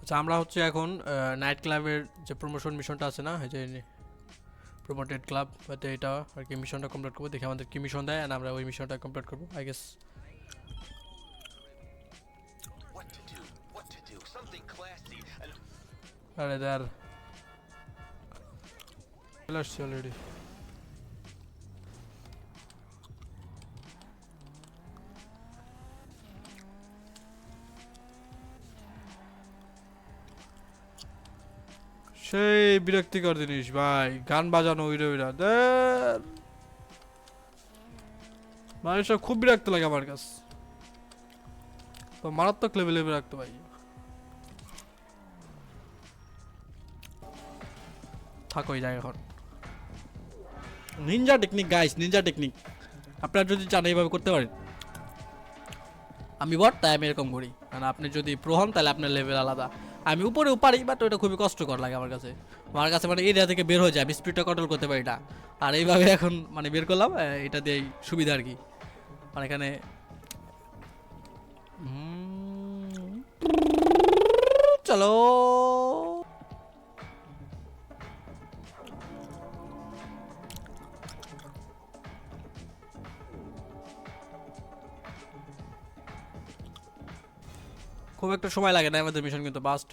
আচ্ছা আমরা হচ্ছে এখন নাইট ক্লাবের যে প্রমোশন মিশনটা আছে না যে প্রমোটেড ক্লাব হয়তো এটা আর কি মিশনটা কমপ্লিট করব, দেখি আমাদের কি মিশন দেয়, and আমরা ওই মিশনটা কমপ্লিট করব আই গেস আরে দার চলে অলরেডি সেই বিরক্তিকর জিনিস, ভাই। গান বাজানো উইরা দের মানুষটা খুব বিরক্ত লাগে আমার কাছে। তো মারাত্মক লেভেলে বিরক্ত, ভাই। থাকো এই জায়গা এখন। Ninja technique guys ninja technique আপনারা যদি চান এইভাবে করতে পারেন। আমি বট তাই আমি এরকম করি। আর আপনি যদি প্রো হন তাহলে আপনার লেভেল আলাদা। আমি উপরেও পারি বাট ওটা খুবই কষ্টকর লাগে আমার কাছে। আমার কাছে মানে এরিয়া থেকে বের হয়ে যায়, আমি স্পিডটা কন্ট্রোল করতে পারি না। আর এইভাবে এখন মানে বের করলাম এটা দিয়েই সুবিধা আর কি। মানে এখানে চলো। খুব একটা সময় লাগে না আমাদের মিশন কিন্তু বাস্ট